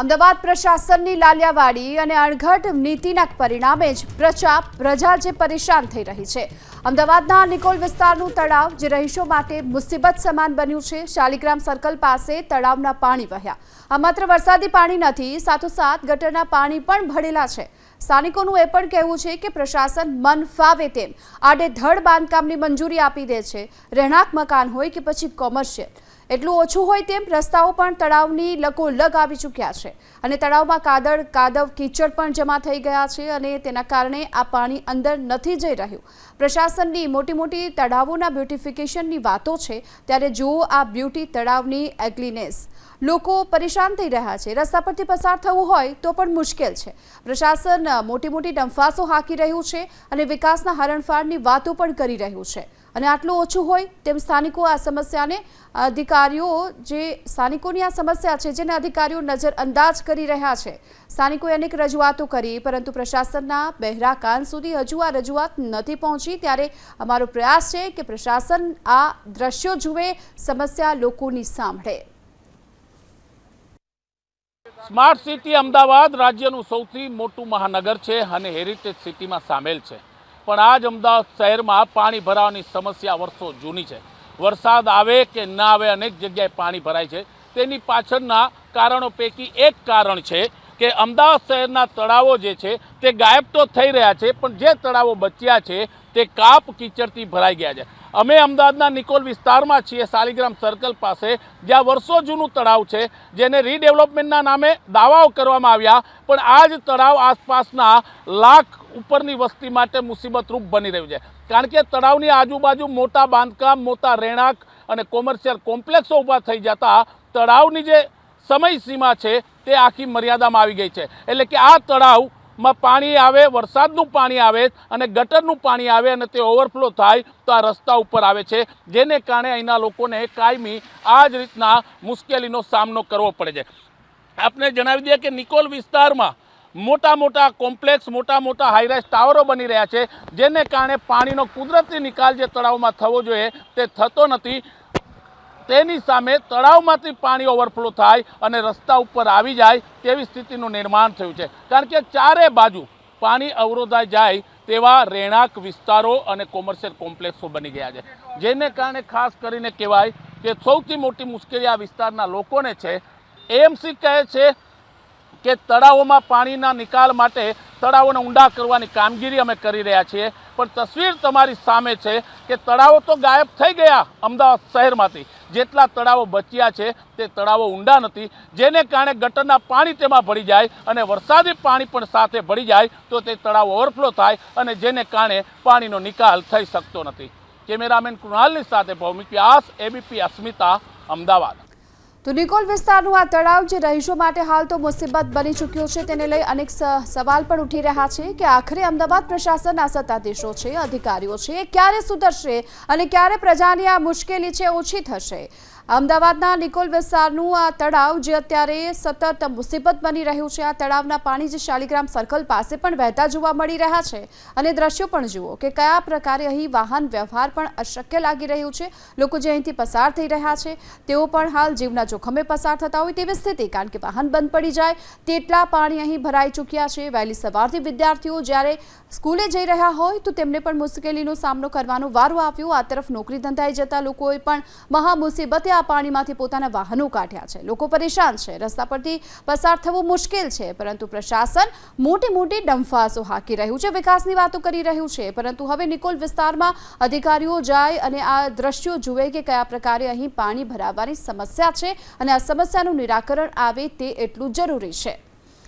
અમદાવાદ પ્રશાસનની લાલિયાવાડી અને અણઘડ નીતિના પરિણામે જ પ્રજા પ્રજા જે પરેશાન થઈ રહી છે. અમદાવાદના નિકોલ વિસ્તારનું તળાવ જે રહીશો માટે મુસીબત સમાન બન્યું છે, શાલિગ્રામ સર્કલ પાસે તળાવના પાણી વહ્યા. આ માત્ર વરસાદી પાણી નથી, સાથોસાથ ગટરના પાણી પણ ભરેલા છે. સ્થાનિકોનું એ પણ કહેવું છે કે પ્રશાસન મન ફાવે તેમ આડેધડ બાંધકામની મંજૂરી આપી દે છે. રહેણાંક મકાન હોય કે પછી કોમર્શિયલ. એટલું ઓછું હોય તેમ રસ્તાઓ પણ તળાવની લગોલગ આવી ચૂક્યા છે. અને તળાવમાં કાદળ, કાદવ, કીચડ પણ જમા થઈ ગયા છે અને તેના કારણે આ પાણી અંદર નથી જઈ રહ્યું. પ્રશાસનની મોટી મોટી તળાવોના બ્યુટિફિકેશનની વાતો છે, ત્યારે જુઓ આ બ્યુટી તળાવની એગ્લીનેસ લોકો પરેશાન થઈ રહ્યા છે. રસ્તા પરથી પસાર થવું હોય તો પણ મુશ્કેલ છે. પ્રશાસન મોટી મોટી ડંફાસો હાંકી રહ્યું છે અને વિકાસના હરણફાળની વાતો પણ કરી રહ્યું છે. અને આટલું ઓછું હોય તેમ સ્થાનિકો આ સમસ્યાને અધિકારીઓ જે સ્થાનિકોની આ સમસ્યા છે, જેને અધિકારીઓ નજરઅંદાજ કરી રહ્યા છે, સ્થાનિકોએ અનેક રજૂઆતો કરી, પરંતુ પ્રશાસનના બહેરા કાન સુધી હજુ આ રજૂઆત નથી પહોંચી. ત્યારે અમારો પ્રયાસ છે કે પ્રશાસન આ દ્રશ્યો જુએ, સમસ્યા લોકોની સાંભળે. સ્માર્ટ સિટી અમદાવાદ રાજ્યનું સૌથી મોટું મહાનગર છે અને હેરિટેજ સિટીમાં સામેલ છે. પણ આ જ અમદાવાદ શહેરમાં પાણી ભરાવાની સમસ્યા વર્ષો જૂની છે. વરસાદ આવે કે ના આવે અનેક જગ્યાએ પાણી ભરાય છે. તેની પાછળના કારણો પૈકી એક કારણ છે કે અમદાવાદ શહેરના તળાવો જે છે, તે ગાયબ તો થઈ રહ્યા છે, પણ જે તળાવો બચ્યા છે, તે કાપ કીચડથી ભરાઈ ગયા છે. અમે અમદાવાદના નિકોલ વિસ્તારમાં છીએ શાલિગ્રામ સર્કલ પાસે, જ્યાં વર્ષો જૂનું તળાવ છે, જેને રીડેવલપમેન્ટના નામે દાવાઓ કરવામાં આવ્યા, પણ આ જ તળાવ આસપાસના લાખ ઉપરની વસ્તી માટે મુસીબતરૂપ બની રહ્યું છે. કારણ કે તળાવની આજુબાજુ મોટા બાંધકામ, મોટા રહેણાંક અને કોમર્શિયલ કોમ્પ્લેક્સો ઊભા થઈ જતા તળાવની જે સમય સીમા છે તે આખી મર્યાદામાં આવી ગઈ છે. એટલે કે આ તળાવમાં પાણી આવે, વરસાદનું પાણી આવે અને ગટરનું પાણી આવે અને તે ઓવરફ્લો થાય તો આ રસ્તા ઉપર આવે છે. જેને કારણે અહીંના લોકોને કાયમી આ જ રીતના મુશ્કેલીનો સામનો કરવો પડે છે. આપણે જણાવી દઈએ કે નિકોલ વિસ્તારમાં મોટા મોટા કોમ્પ્લેક્સ, મોટા મોટા હાઈરાઇઝ ટાવરો બની રહ્યા છે. જેને કારણે પાણીનો કુદરતી નિકાલ જે તળાવમાં થવો જોઈએ તે થતો નથી. તેની સામે તળાવમાંથી પાણી ઓવરફ્લો થાય અને રસ્તા ઉપર આવી જાય તેવી સ્થિતિનું નિર્માણ થયું છે. કારણ કે ચારે બાજુ પાણી અવરોધાઈ જાય તેવા રહેણાંક વિસ્તારો અને કોમર્શિયલ કોમ્પ્લેક્સો બની ગયા છે. જેને કારણે ખાસ કરીને કહેવાય કે સૌથી મોટી મુશ્કેલી આ વિસ્તારના લોકોને છે. એમસી કહે છે કે તળાવોમાં પાણીના નિકાલ માટે તળાવોને ઊંડા કરવાની કામગીરી અમે કરી રહ્યા છીએ. પણ તસવીર તમારી સામે છે કે તળાવો તો ગાયબ થઈ ગયા અમદાવાદ શહેરમાંથી. જેટલા તળાવો બચ્યા છે તે તળાવો ઊંડા નથી. જેને કારણે ગટરના પાણી તેમાં ભળી જાય અને વરસાદી પાણી પણ સાથે ભળી જાય તો તે તળાવ ઓવરફ્લો થાય અને જેને કારણે પાણીનો નિકાલ થઈ શકતો નથી. કેમેરામેન કૃણાલની સાથે ભૌમિક વ્યાસ, એબીપી અસ્મિતા, અમદાવાદ. તો નિકોલ વિસ્તારનું આ તળાવ જે રહીશો માટે હાલ તો મુસીબત બની ચૂક્યો છે, તેને લઈ અનેક સવાલ પણ ઉઠી રહ્યા છે કે આખરે અમદાવાદ પ્રશાસન આ સત્તાધીશો છે, અધિકારીઓ છે, એ ક્યારે સુધરશે અને ક્યારે પ્રજાની આ મુશ્કેલી છે ઓછી થશે? અમદાવાદના નિકોલ વિસ્તારનું આ તળાવ જે અત્યારે સતત મુસીબત બની રહ્યું છે, આ તળાવના પાણી જે શાલિગ્રામ સર્કલ પાસે પણ વહેતા જોવા મળી રહ્યા છે. અને દ્રશ્યો પણ જુઓ કે કયા પ્રકારે અહીં વાહન વ્યવહાર પણ અશક્ય લાગી રહ્યું છે. લોકો જે અહીંથી પસાર થઈ રહ્યા છે, તેઓ પણ હાલ જીવના જોખમે પસાર થતા હોય તેવી સ્થિતિ, કારણ કે વાહન બંધ પડી જાય. તેટલા પાણી અહીં ભરાઈ ચૂક્યા છે. વહેલી સવારથી વિદ્યાર્થીઓ જ્યારે સ્કૂલે જઈ રહ્યા હોય, તો તેમને પણ મુશ્કેલીનો સામનો કરવાનો વારો આવ્યો. આ તરફ નોકરી ધંધાઈ જતા લોકોએ પણ મહા મુસીબતે આ પાણીમાંથી પોતાના વાહનો કાઢ્યા છે. લોકો પરેશાન છે. રસ્તા પરથી પસાર થવું મુશ્કેલ છે, પરંતુ પ્રશાસન મોટી મોટી ડંફાસો હાંકી રહ્યું છે. વિકાસની વાતો કરી રહ્યું છે, પરંતુ હવે નિકોલ વિસ્તારમાં અધિકારીઓ જાય અને આ દ્રશ્યો જુએ કે કયા પ્રકારે અહીં પાણી ભરાવાની સમસ્યા છે અને આ સમસ્યાનું નિરાકરણ આવે તે એટલું જરૂરી છે.